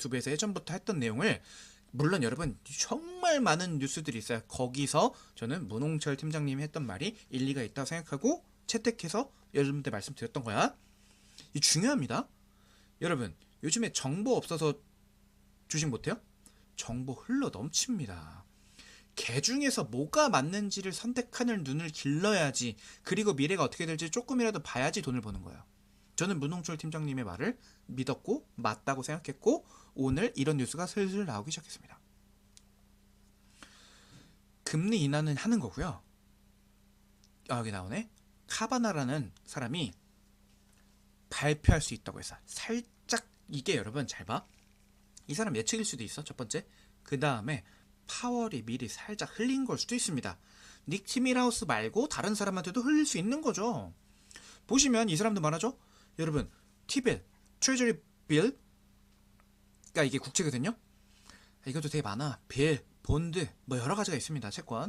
유튜브에서 예전부터 했던 내용을 물론 여러분 정말 많은 뉴스들이 있어요. 거기서 저는 문홍철 팀장님이 했던 말이 일리가 있다고 생각하고 채택해서 여러분들 말씀드렸던 거야. 이 중요합니다. 여러분 요즘에 정보 없어서 주식 못해요? 정보 흘러 넘칩니다. 개 중에서 뭐가 맞는지를 선택하는 눈을 길러야지 그리고 미래가 어떻게 될지 조금이라도 봐야지 돈을 버는 거예요. 저는 문홍철 팀장님의 말을 믿었고 맞다고 생각했고 오늘 이런 뉴스가 슬슬 나오기 시작했습니다. 금리 인하는 하는 거고요. 아, 여기 나오네. 카바나라는 사람이 발표할 수 있다고 해서 살짝 이게 여러분 잘 봐. 이 사람 예측일 수도 있어. 첫 번째. 그 다음에 파월이 미리 살짝 흘린 걸 수도 있습니다. 닉 티밀하우스 말고 다른 사람한테도 흘릴 수 있는 거죠. 보시면 이 사람도 말하죠. 여러분 티빌, 트레저리 빌, 그러니까 이게 국채거든요. 이것도 되게 많아. 빌, 본드, 뭐 여러 가지가 있습니다. 채권.